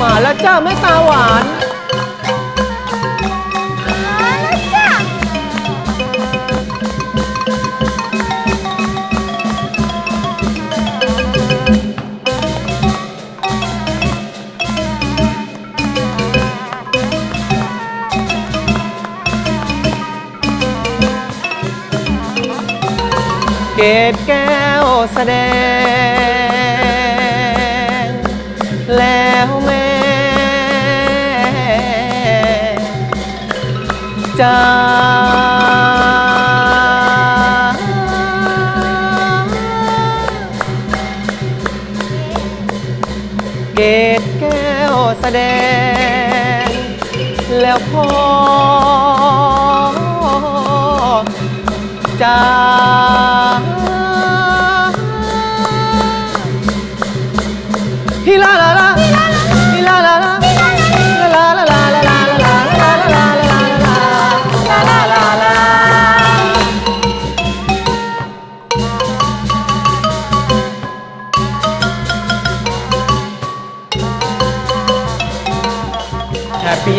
มาแล้วจ้าแม่ตาหวาน มาแล้วจ้ะเกตแก้วแสดง จ้าเกตแก้วแสดง แล้วพ่อจ้า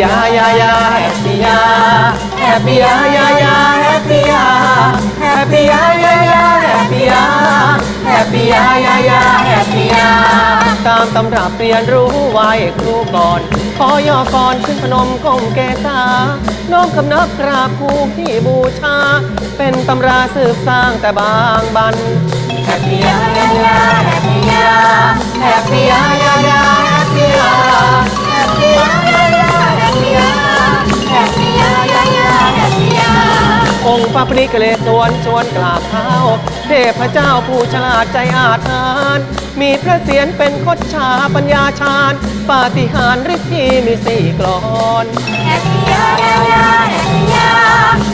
ยายายาแฮปปี้ยาแฮปปี้ยายายาแฮปปี้ยาแฮปปี้ยายายาแฮปปี้ยาแฮปปี้ยายายาแฮปปี้ยาตามตำรับเรียนรู้ไว้ครูก่อน ขอย่อก่อนขึ้นพนมก้มเกษาน้อมคำนับกราบครูที่บูชา เป็นตำราสืบสร้างแต่บางบันแฮปปี้ยายายาแฮปปี้ยาแฮปปี้ยายายาแฮปปี้ยาแฮปปี้ยายา องค์พระปริกเลสวนชวนกราบเท้า เทพเจ้าผู้ฉลาดใจอาถรรพ์มีพระเศียรเป็นคดชาปัญญาชาญปาฏิหาริย์ฤทธิ์ที่มีสี่กลอนแฮปปี้ยาแฮปปี้ยา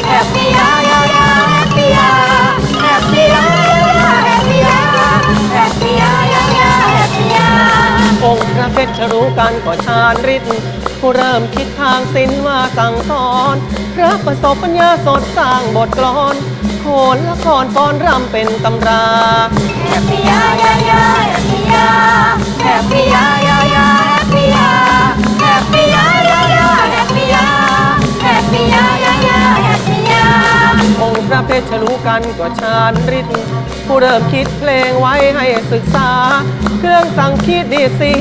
แฮปปี้ยาแฮปปี้ยาแฮปปี้ยาแฮปปี้ยาแฮปปี้ยายายาแฮปปี้ยาองค์พระเพชรรู้กันก็ชาญฤทธิ์ ผู้เริ่มคิดทางศิลป์ว่าสั่งสอนพระประสบปัญญาสดสร้างบทกลอนโขนละครฟ้อนรำเป็นตำราแฮปปี้ยายายาแฮปปี้ยาแฮปปี้ยายายา องค์พระเพชรรู้กันก็ชาญฤทธิ์ผู้เริ่มคิดเพลงไว้ให้ศึกษา เครื่องสังคีตดีดสี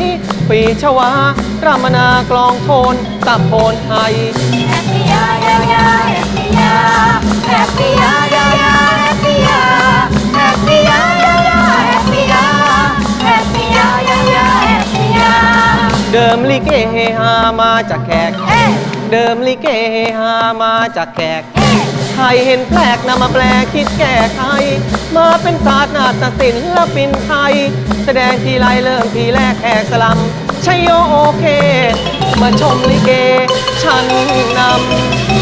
ปีชวารามนากลองโทนตะโพนไทยแฮปปี้ยายายาแฮปปี้ยาแฮปปี้ยายายาแฮปปี้ยาแฮปปี้ยายายาแฮปปี้ยาแฮปปี้ยายายาแฮปปี้ยาเดิมลิเกเฮฮามาจากแขกเอ๊ะเดิมลิเกเฮฮามาจากแขกเอ๊ะ ใครเห็นแปลกนำมาแปลคิดแก้ไขมาเป็นศาสตร์นาฏศิลปินไทย แสดงทีไรเริ่มทีแรกแขกสลัมชัยโยโอเค มาชมลิเก ฉันนำ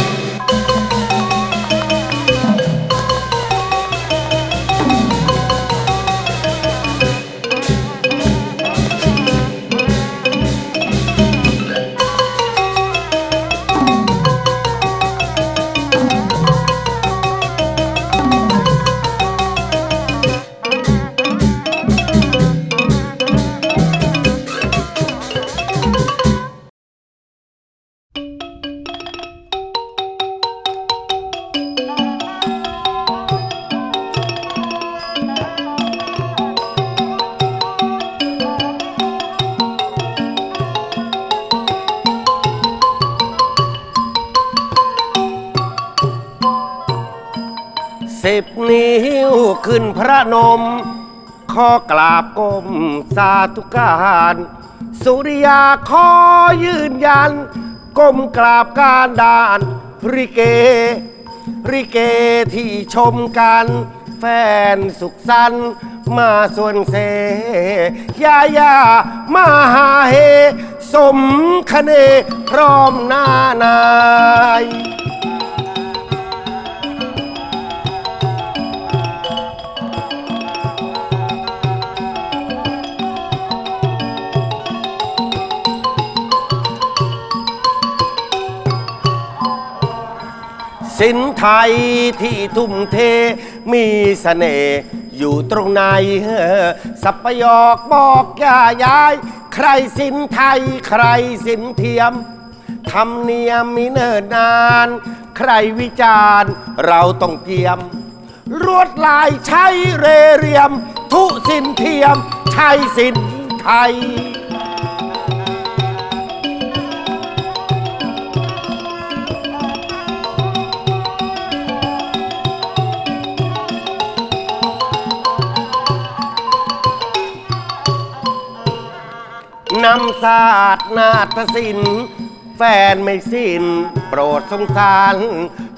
ขึ้นพระนม ขอกราบก้มสาธุการ สุริยาขอยืนยัน ก้มกราบการดานริเก ริเกที่ชมกัน แฟนสุขสันต์มาส่วนเสยายามาหาเฮ สมคเนพร้อมหน้านาย สินไทยที่ทุ่มเทมีเสน่ห์อยู่ตรงไหนเออสับปะยอกบอกย่ายาย ใครสินไทยใครสินเทียมธรรมเนียมมีเนิ่นนาน ใครวิจารณ์เราต้องเกียมรวดลายใช้เรเรียม ทุสินเทียมใช้สินไทย นำศาสตร์นาฏศิลป์แฟนไม่สิ้น โปรดสงสาร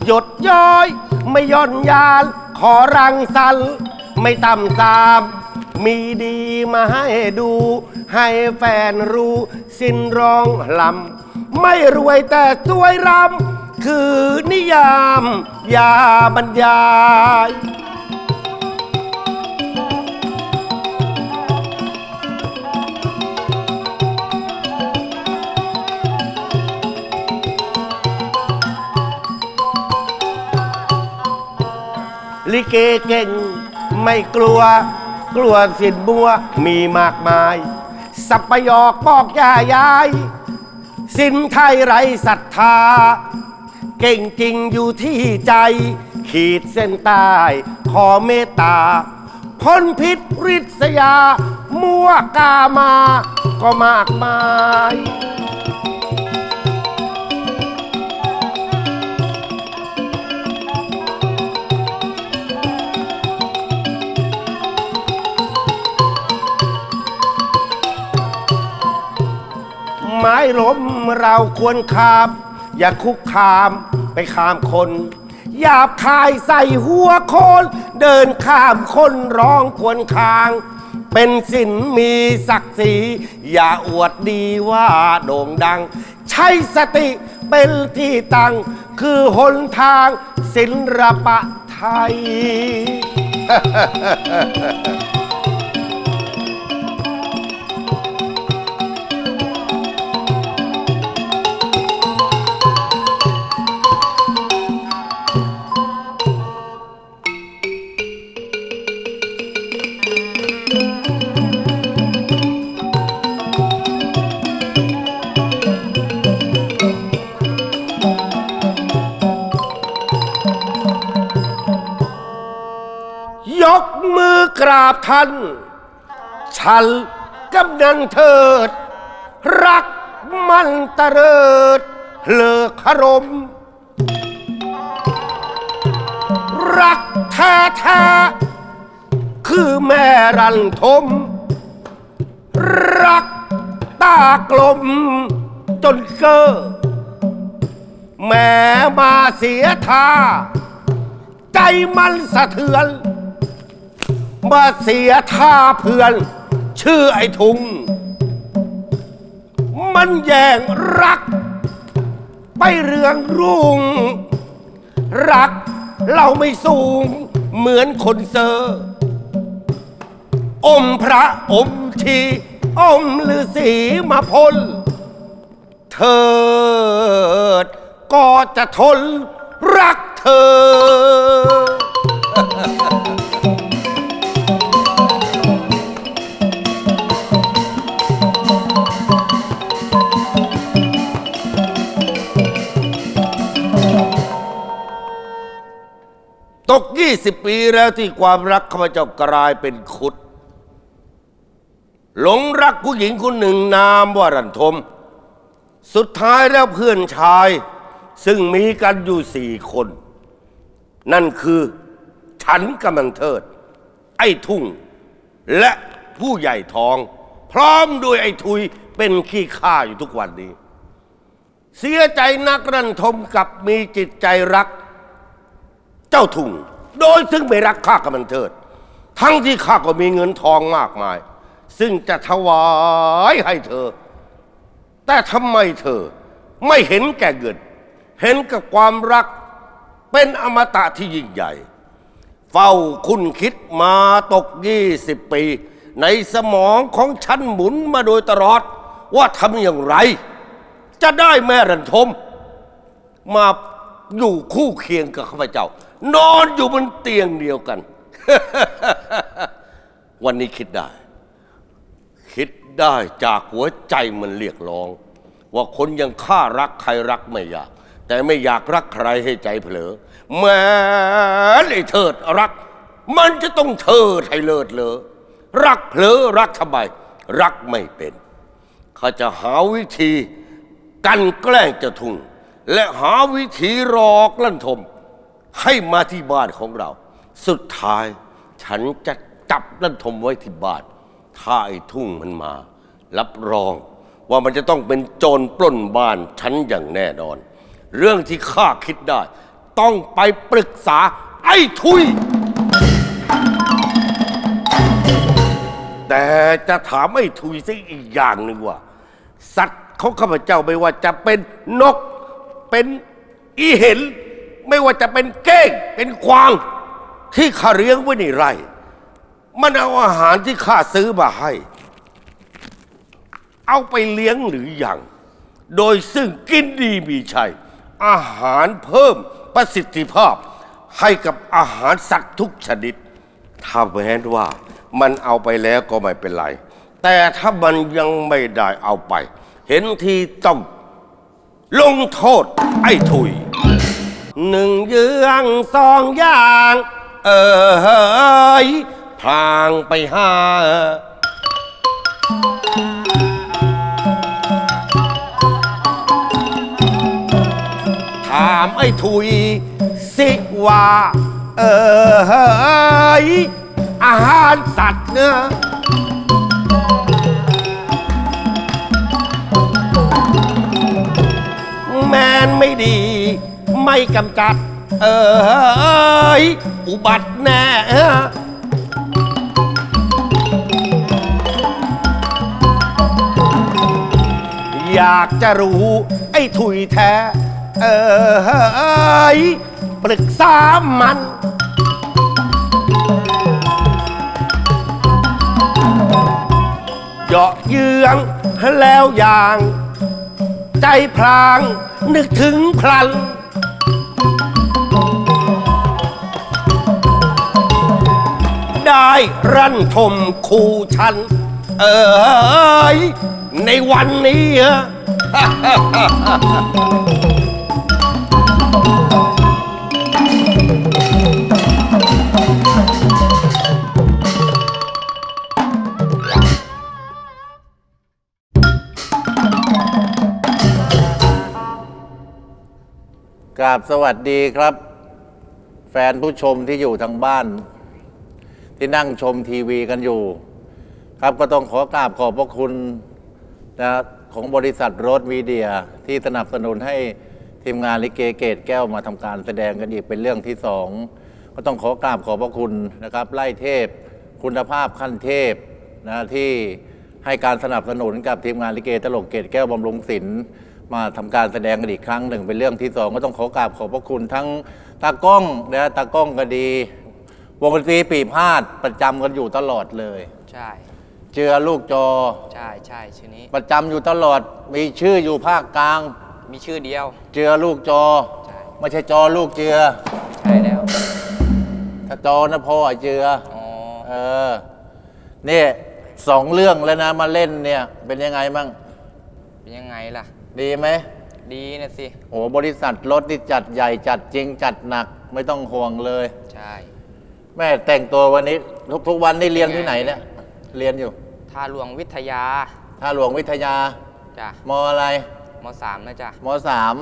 หยดย้อย ไม่ย่อนยาน ขอรังสรรค์ไม่ต่ำตาม มีดีมาให้ดู ให้แฟนรู้ สิ้นร้องลำไม่รวยแต่สวยรำคือนิยาม ยาบรรยาย ลิเกเก่ง ไม่กลัว กลัวสินบัวมีมากมาย สับปะยอกบอกย่ายาย สินไทยไรศรัทธา เก่งจริงอยู่ที่ใจ ขีดเส้นใต้ขอเมตตาพ้นพิษริษยา มั่วกามา ก็มากมาย ไม้ล้มเราควรคาม อย่าคุกคามไปข้ามคนหยาบคายใส่หัวโคน เดินข้ามคนร้องควรคาง เป็นสินมีศักดิ์ศรีอย่าอวดดีว่าโด่งดัง ใช้สติเป็นที่ตั้งคือหนทางศิลปะไทย ราบท่าน ฉันกำนันเถิด รักมันตะเริดเลิกคารม รักแท้แท้คือแม่รันทม รักตากลมจนเกอแม่มาเสียท่า ใจมันสะเทือน มาเสียท่าเพื่อน ชื่อไอ้ทุง มันแย่งรัก ไปเรืองรุ่ง รักเราไม่สูง เหมือนคนเซอร์อมพระอมชีอมฤาษีมาพ้นเถิดก็จะทนรักเธอ 20 ปีแล้วที่ความรักข้าพเจ้ากลายเป็นขุด หลงรักผู้หญิงคนหนึ่งนามว่ารันทม สุดท้ายแล้วเพื่อนชาย ซึ่งมีกันอยู่สี่คน นั่นคือ ฉันกำลังเทิด ไอ้ทุ่ง และผู้ใหญ่ทอง พร้อมด้วยไอ้ทุยเป็นขี้ข้าอยู่ทุกวันนี้ เสียใจนักรันทมกับมีจิตใจรัก เจ้าทุ่ง โดยซึ่งไม่รักข้ากำลังเทิด ทั้งที่ข้าก็มีเงินทองมากมาย ซึ่งจะถวายให้เธอ แต่ทำไมเธอไม่เห็นแก่เงิน เห็นกับความรักเป็นอมตะที่ยิ่งใหญ่ เฝ้าคุณคิดมาตกยี่สิบปี ในสมองของฉันหมุนมาโดยตลอด ว่าทำอย่างไร จะได้แม่รันทม มาอยู่คู่เคียงกับข้าพเจ้า นอนอยู่บนเตียงเดียวกัน วันนี้คิดได้ คิดได้จากหัวใจมันเรียกร้อง ว่าคนยังข้ารักใครรักไม่อยาก แต่ไม่อยากรักใครให้ใจเผลอแม้ไอ้เถิดรัก มันจะต้องเถิดให้เลิศเลอรักเผลอรักทำไมรักไม่เป็นข้าจะหาวิธีกันแกล้งจะทุ่ง และหาวิธีหลอกลั่นทม ให้มาที่บ้านของเรา สุดท้ายฉันจะจับลั่นทมไว้ที่บ้าน ถ้าไอ้ทุ่งมันมา รับรองว่ามันจะต้องเป็นโจรปล้นบ้านฉันอย่างแน่นอน เรื่องที่ข้าคิดได้ ต้องไปปรึกษาไอ้ทุย แต่จะถามไอ้ทุยซะอีกอย่างหนึ่งว่า สัตว์ของข้าพเจ้าไม่ว่าจะเป็นนกเป็นอีเห็น ไม่ว่าจะเป็นเก้งเป็นควางที่ข้าเลี้ยงไว้ในไร่ มันเอาอาหารที่ข้าซื้อมาให้ เอาไปเลี้ยงหรือยังโดยซึ่งกินดีมีชัย อาหารเพิ่มประสิทธิภาพให้กับอาหารสัตว์ทุกชนิด ถ้าแม้นว่ามันเอาไปแล้วก็ไม่เป็นไร แต่ถ้ามันยังไม่ได้เอาไป เห็นทีต้องลงโทษไอ้ถุย หนึ่งเยื้องสองอย่าง เออเฮ้ยพลางไปหาถามไอ้ถุย สิว่า เออเฮ้ยอาหารสัตว์เนื้อแมนไม่ดี ไม่กำจัด เออเฮ้อุบัติแน่อยากจะรู้ ไอ้ถุยแท้ เออเฮ้ปรึกษามันเหยาะเยื้องแล้วอย่าง ใจพลางนึกถึงพลัน ได้รันทมคูชัน เอยในวันนี้ กราบสวัสดีครับ แฟนผู้ชมที่อยู่ทางบ้าน ที่นั่งชมทีวีกันอยู่ ครับก็ต้องขอกราบขอบพระคุณนะของบริษัทโรดมีเดียที่สนับสนุนให้ทีมงานลิเกเกตแก้วมาทำการแสดงกันอีกเป็นเรื่องที่สองก็ต้องขอกราบขอบพระคุณนะครับไล่เทพคุณภาพขั้นเทพนะที่ให้การสนับสนุนกับทีมงานลิเกตลกเกตแก้วบำรุงศิลป์มาทำการแสดงกันอีกครั้งหนึ่งเป็นเรื่องที่สองก็ต้องขอกราบขอบพระคุณทั้งตากล้องนะตากล้องก็ดี วงดนตรีปีพาดประจำกันอยู่ตลอดเลย ใช่ เจือลูกจอ ใช่ใช่ชื่อนี้ ประจำอยู่ตลอด มีชื่ออยู่ภาคกลาง มีชื่อเดียว เจือลูกจอ ใช่ ไม่ใช่จอลูกเจือ ใช่แล้ว ถ้าจอนะพ่อไอ้เจือ อ๋อ เออ นี่สองเรื่องแล้วนะมาเล่นเนี่ย เป็นยังไงมั่งเป็นยังไงล่ะ ดีไหมดีนะสิ โอ้บริษัทรถที่จัดใหญ่จัดจริงจัดหนัก ไม่ต้องห่วงเลย ใช่ แม่แต่งตัววันนี้ทุกทุกวันนี่เรียนที่ไหนเนี่ยเรียนอยู่ท่าหลวงวิทยาท่าหลวงวิทยาจ้ะมอะไรมสามนะจ้ะมสาม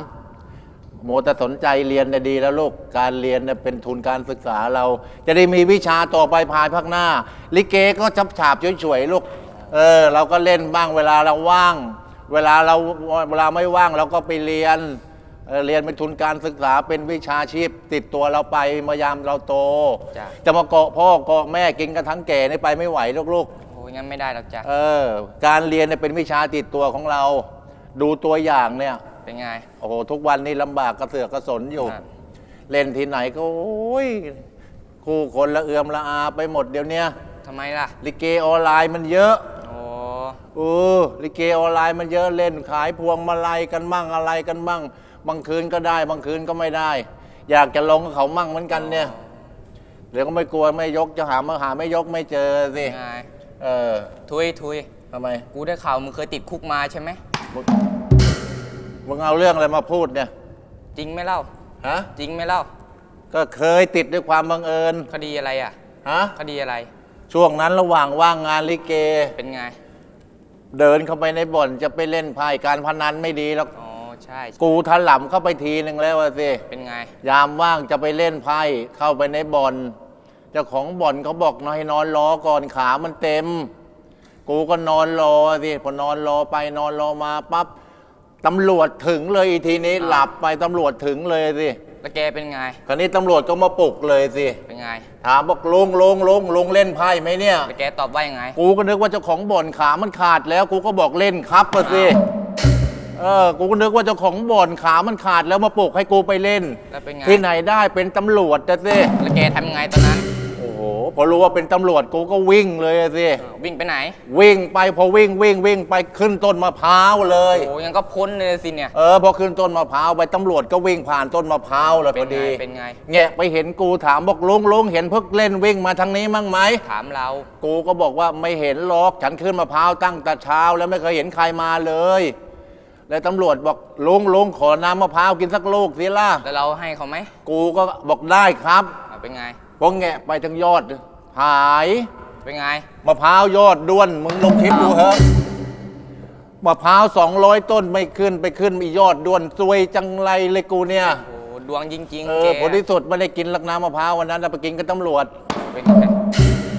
โมแต่สนใจเรียนน่ะดีแล้วลูกการเรียนน่ะเป็นทุนการศึกษาเรา จะได้มีวิชาต่อไปภายภาคหน้า ลิเกก็จับฉาบช่วยๆลูกเออเราก็เล่นบ้างเวลาเราว่าง เวลาเราเวลาไม่ว่างเราก็ไปเรียน เออเรียนเป็นทุนการศึกษาเป็นวิชาชีพ ติดตัวเราไปมายามเราโต จ้ะ จะมาเกาะพ่อเกาะแม่กินกันทั้งแก่นี่ไปไม่ไหวลูกๆ โอ้ยงั้นไม่ได้หรอกจ้ะ เออการเรียนเนี่ยเป็นวิชาติดตัวของเรา ดูตัวอย่างเนี่ยเป็นไง โอ้โหทุกวันนี้ลำบากกระเสือกกระสนอยู่ ครับ เล่นที่ไหนก็โอ้ยคู่คนละเอือมละอาไปหมดเดี๋ยวเนี้ยทำไมล่ะ ลิเกออนไลน์มันเยอะโอ้เออลิเกออนไลน์มันเยอะเล่นขายพวงมาลัยกันมั่งอะไรกันมั่ง บางคืนก็ได้บางคืนก็ไม่ได้ อยากจะลงกับเขามั่งเหมือนกันเนี่ยเดี๋ยวก็ไม่กลัวไม่ยกจะหามาหาไม่ยกไม่เจอสิไงเออทุยทุยทำไมกูได้ข่าวมึงเคยติดคุกมาใช่ไหมมึงมึงเอาเรื่องอะไรมาพูดเนี่ยจริงไหมเล่า ฮะจริงไหมเล่า ก็เคยติดด้วยความบังเอิญคดีอะไรอะ ฮะคดีอะไร ช่วงนั้นระหว่างว่างงานลิเก เป็นไง เดินเข้าไปในบ่อนจะไปเล่นไพ่การพนันไม่ดีแล้วอ๋อใช่กูถลำเข้าไปทีหนึ่งแล้วอะสิเป็นไง ยามว่างจะไปเล่นไพ่เข้าไปในบ่อนเจ้าของบ่อนเขาบอกนให้นอนรอก่อนขามันเต็ม กูก็นอนรอสิพอนอนรอไปนอนรอมาปั๊บตำรวจถึงเลยอีทีนี้อ้าวหลับไปตำรวจถึงเลยสิแล้วแกเป็นไง คราวนี้ตำรวจก็มาปลุกเลยสิเป็นไง ถามบอกลุงลุงลุงลุงเล่นไพ่ไหมเนี่ย แล้วแกตอบว่ายังไง กูก็นึกว่าเจ้าของบ่อนขามันขาดแล้ว กูก็บอกเล่นครับอะสิ เออ กูก็นึกว่าเจ้าของบ่อนขามันขาดแล้วมาปลุกให้กูไปเล่น แล้วเป็นไง ที่ไหนได้เป็นตำรวจจะสิแล้วแกทำยังไงตอนนั้น โอ้โห พอรู้ว่าเป็นตำรวจกูก็วิ่งเลยอะสิอ้าววิ่งไปไหน วิ่งไปพอวิ่งวิ่งวิ่งไปขึ้นต้นมะพร้าวเลย โอ้ยังก็พ้นเลยสิเนี่ย เออพอขึ้นต้นมะพร้าวไปตำรวจก็วิ่งผ่านต้นมะพร้าวเลยพเป็อนไงดีเป็นไง แงะไปเห็นกูถามบอกลุงลุงเห็นพวกเล่นวิ่งมาทางนี้มั้งไหม ถามเรา กูก็บอกว่าไม่เห็นหรอกฉันขึ้นมะพร้าวตั้งแต่เช้าแล้วไม่เคยเห็นใครมาเลย แล้วตำรวจบอกลุงลุงขอน้ำมะพร้าวกินสักลูกสิล่ะ แล้วเราให้เขาไหมกูก็บอกได้ครับอ่าเป็นไง พอแงะไปทั้งยอด หายเป็นไง มะพร้าวยอดด้วน มึงลองคิดดูเถอะมะพร้าวสองร้อยต้นไม่ขึ้นไปขึ้นมียอดด้วนซวยจังไรเลยกูเนี่ย โอ้ดวงจริงเอๆแกอผลที่สุดไม่ได้กินลักน้ำมะพร้าววันนั้นน่ะไปกินกับตำรวจ เป็นไง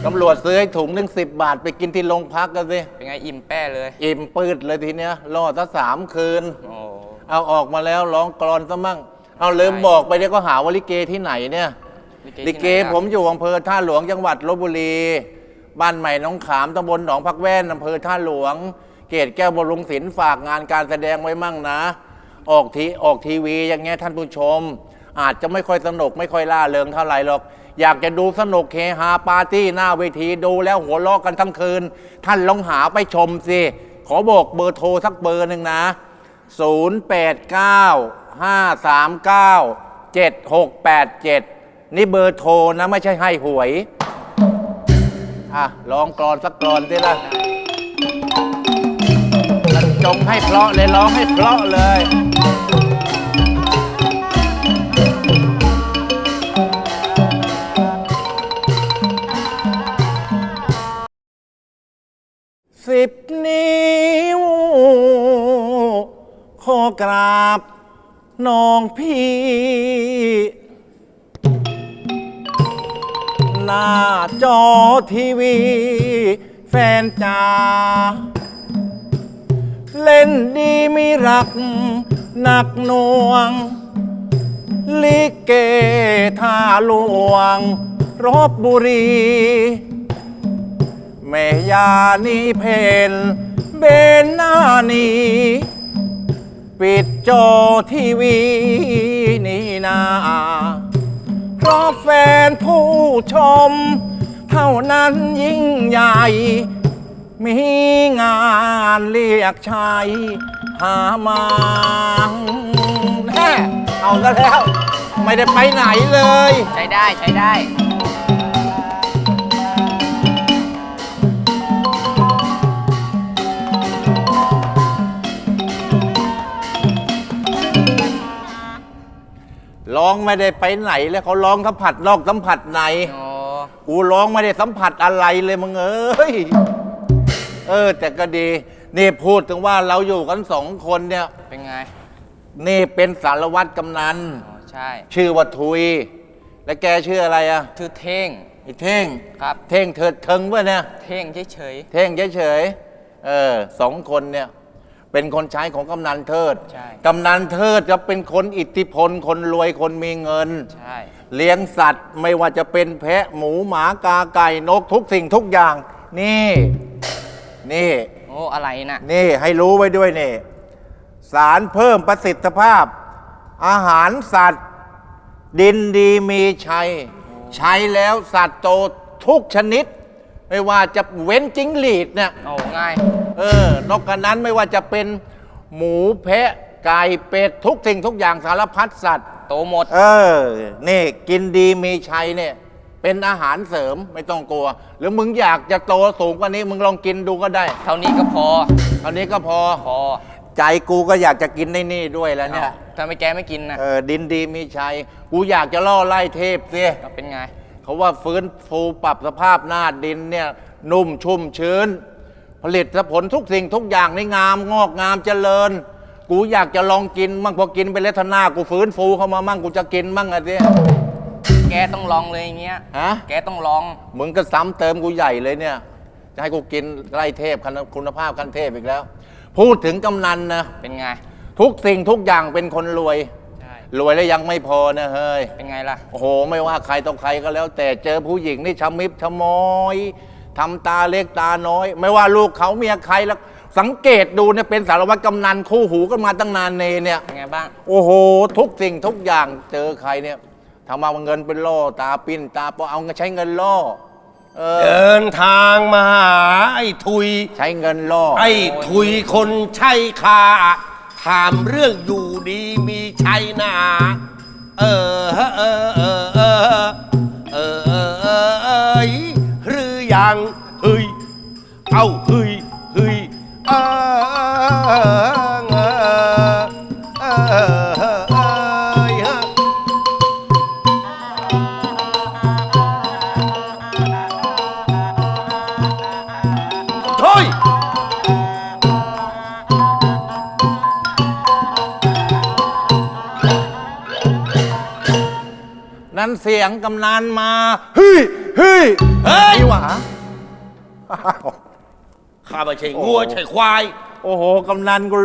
ตำรวจซื้อให้ถุงหนึ่งสิบบาทไปกินที่โรงพักกันสิเป็นไงอิ่มแป้เลย อิ่มปืดเลยทีเนี้ยรอดซะสามคืน โอ้ เอาออกมาแล้วร้องกรอนซะมั่ง เอาลืมบอกไปเดี๋ยวก็หาว่าลิเกที่ไหนเนี่ย ลิเกที่ไหนล่ะผมอยู่อำเภอท่าหลวงจังหวัดลบบุรี บ้านใหม่หน้องขามตำบลหนองพักแว่นอำเภอท่าหลวง เกตแก้วบำรุงศิลป์ฝากงานการแสดงไว้มั่งนะ ออกทีออกทีวีอย่างเงี้ยท่านผู้ชม อาจจะไม่ค่อยสนุกไม่ค่อยล่าเริงเท่าไหร่หรอก อยากจะดูสนุกเฮฮาปาร์ตี้หน้าเวทีดูแล้วหัวเราะกันทั้งคืน ท่านลองหาไปชมสิ ขอบอกเบอร์โทรสักเบอร์หนึ่งนะ 089 539 7687 นี่เบอร์โทรนะไม่ใช่ให้หวย อะร้องกรอนสักกรอนสิล่ะรรจงให้เพราะเลยร้องให้เพราะเลย สิบนิ้ว ขอกราบน้องพี่ หน้าจอทีวี แฟนจ๋าเล่นดีมีรัก หนักหน่วง ลิเกท่าหลวง รบบุรี แม่ยานีเพนเบนหน้านีปิดจอทีวีนี่นาเพราะแฟนผู้ชม เท่านั้นยิ่งใหญ่ มีงานเรียกชายหามาแน่เอาซะแล้ว ไม่ได้ไปไหนเลย ใช้ได้ใช้ได้ ร้องไม่ได้ไปไหนแล้วเขาร้องสัมผัสนอกสัมผัสใน อ๋อกูร้องไม่ได้สัมผัสอะไรเลยมึงเอ้ย เออ แต่ก็ดี นี่พูดถึงว่าเราอยู่กันสองคนเนี่ย เป็นไง นี่เป็นสารวัตรกำนัน อ๋อ ใช่ ชื่อว่าทุย และแกชื่ออะไรอะชื่อเท่ง ไอ้เท่ง ครับ เท่งเถิดเทิงวะเนี่ย เท่งเฉยเท่งเฉยๆเออสองคนเนี่ย เป็นคนใช้ของกำนันเทิด ใช่ กำนันเทิดจะเป็นคนอิทธิพล คนรวยคนมีเงินๆใช่ เลี้ยงสัตว์ไม่ว่าจะเป็นแพะหมูหมากาไก่นกทุกสิ่งทุกอย่าง นี่ นี่ โอ้อะไรน่ะ นี่ให้รู้ไว้ด้วยนี่ สารเพิ่มประสิทธิภาพ อาหารสัตว์ ดินดีมีชัย ใช้แล้วสัตว์โตทุกชนิด ไม่ว่าจะเว้นจิ้งหรีดเนี่ย โอ้ง่าย เออนอกจากนั้นไม่ว่าจะเป็นหมูแพะไก่เป็ดทุกสิ่งทุกอย่างสารพัดสัตว์ โตหมด เออ นี่กินดีมีชัยเนี่ย เป็นอาหารเสริมไม่ต้องกลัว หรือมึงอยากจะโตสูงกว่านี้ มึงลองกินดูก็ได้เท่านี้ก็พอ เท่านี้ก็พอ พอใจกูก็อยากจะกินในนี่ด้วยแล้วเนี่ยถ้าไม่แกไม่กินนะเออดินดีมีชัย กูอยากจะล่อไล่เทพสิก็เป็นไง เขาว่าฟื้นฟูปรับสภาพหน้าดินเนี่ยนุ่มชุ่มชื้น ผลิตผลทุกสิ่งทุกอย่างในงามงอกงามเจริญ กูอยากจะลองกินมั่งพอกินไปแล้วทนากูฟื้นฟูเข้ามามั่งกูจะกินมั่งอะสิแกต้องลองเลยอย่างเงี้ย ฮะแกต้องลอง มึงก็ซ้ำเติมกูใหญ่เลยเนี่ย จะให้กูกินไล่เทพคุณคุณภาพขั้นเทพอีกแล้ว พูดถึงกำนันนะ เป็นไง ทุกสิ่งทุกอย่างเป็นคนรวยใช่ รวยแล้วยังไม่พอนะเฮ้ย เป็นไงล่ะ โอ้โห ไม่ว่าใครต่อใครก็แล้ว แต่เจอผู้หญิงนี่ชะมิบชะมอยทำตาเล็กตาน้อย ไม่ว่าลูกเขาเมียใครแล้ว สังเกตดูเนี่ยเป็นสารวัตรกำนันคู่หูกันมาตั้งนานเนเนี่ย เป็นไงบ้าง โอ้โห ทุกสิ่งทุกอย่างเจอใครเนี่ยทำเอาเงินเป็นล่อตาปิ้นตาปอเอาเงินใช้เงินล่อ เออ เดินทางมาหาไอ้ทุย ใช้เงินล่อ ไอ้ทุยคนใช่คาถามเรื่องอยู่ดีมี ชัยนาเออเออเออเออเออเออเออหรือยังเฮ้ยเอาเฮ้ยเฮ้ยเออ เสียงกำนันมาเฮ้ยเฮ้ยเฮ้ย นี่หว่าข้าไม่ใช่งัวใช่ควายโอ้โหกำนันกู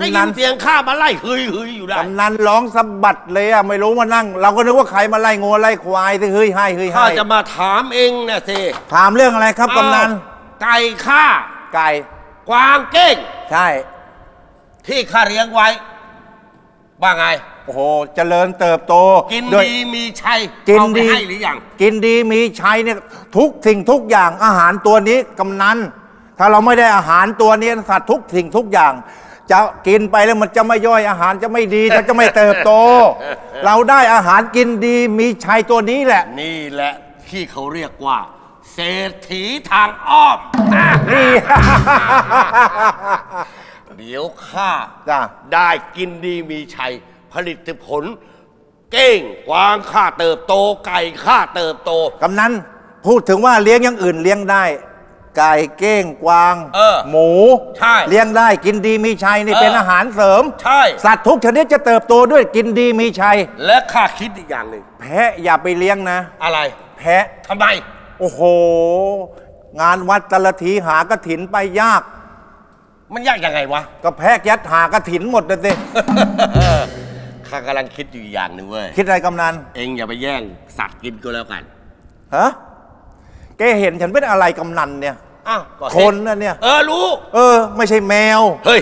ได้กำยินันนเสียงข้ามาไล่เฮ้ยเฮ้ยอยู่ได้กำนันร้องสะบัดเลยอะไม่รู้มานั่ง เราก็นึกว่าใครมาไล่งัวไล่ควายที่เฮ้ยให้เฮ้ยข้าให้จะมาถามเองนะสิถามเรื่องอะไรครับกำนันอ้าวไก่ข้าไก่กวางเก้ง ใช่ ที่ข้าเลี้ยงไว้ว่าไง โอ้โหเจริญเติบโตกินด้วยดีมีชัยกินเอาไปดีให้หรือยัง กินดีมีชัยเนี่ยทุกสิ่งทุกอย่างอาหารตัวนี้กำนันถ้าเราไม่ได้อาหารตัวนี้สัตว์ทุกสิ่งทุกอย่าง จะกินไปแล้วมันจะไม่ย่อยอาหารจะไม่ดีจะจะไม่เติบโต เราได้อาหารกินดีมีชัยตัวนี้แหละ นี่แหละที่เขาเรียกว่า เศรษฐีทางอ้อม นี่ เดี๋ยวข้าจ้ะ ได้กินดีมีชัยผ ลิตผล เก้งกวางข้าเติบโต ไก่ข้าเติบโต กำนันพูดถึงว่าเลี้ยงอย่างอื่นเลี้ยงได้ ไก่เก้งกวาง เออหมู ใช่เลี้ยงได้กินดีมีชัยนี่เออ เป็นอาหารเสริม ใช่ สัตว์ทุกชนิดจะเติบโตด้วยกินดีมีชัย และข้าคิดอีกอย่างหนึ่งแพะอย่าไปเลี้ยงนะ อะไรแพะ ทำไม โอ้โห งานวัดแต่ละทีหากระถินไปยาก มันยากยังไงวะ ก็แพะยัดหากระถินหมดเลยสิ ข้ากำลังคิดอยู่อย่างหนึ่งเว้ย คิดอะไรกำนันเองอย่าไปแย่งสัตว์กินก็แล้วกัน ฮะแกเห็นฉันเป็นอะไรกำนันเนี่ย อ้าวก็คนนะเนี่ย เออรู้ เออ ไม่ใช่แมว เฮ้ย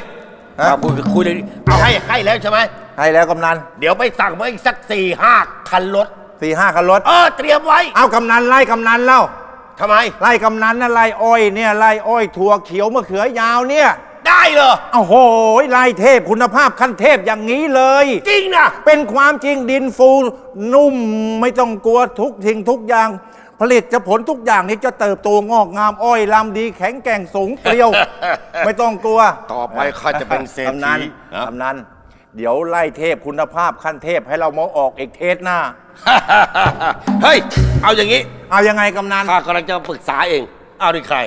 ฮะ มาคุยคุยเลยดิเอาให้ให้แล้วใช่ไหม ให้แล้วกำนันเดี๋ยวไปสั่งมาอีกสักสี่ห้าคันรถ สี่ห้าคันรถ เออเตรียมไว้เอากำนันไล่กำนันเล่า ทำไม ไล่กำนันนะไล่อ้อยเนี่ยไล่อ้อยถั่วเขียวมะเขือยาวเนี่ย ได้เหรอโอ้โหไล่เทพคุณภาพขั้นเทพอย่างนี้เลย จริงนะเป็นความจริงดินฟูนุ่มไม่ต้องกลัวทุกทิ้งทุกอย่าง ผลิตจะผลทุกอย่างนี้จะเติบโตงอกงามอ้อยลำดีแข็งแกร่งสูงเปรียว ไม่ต้องกลัวต่อไปข้าจะเป็นเศรษกำนันฐีฮะ กำนันเดี๋ยวไล่เทพคุณภาพขั้นเทพให้เรามาออกอีกเทสหน้า เฮ้ย เอาอย่างนี้เอายังไงกำนัน ข้ากำลังจะปรึกษาเอง เอาดิใคร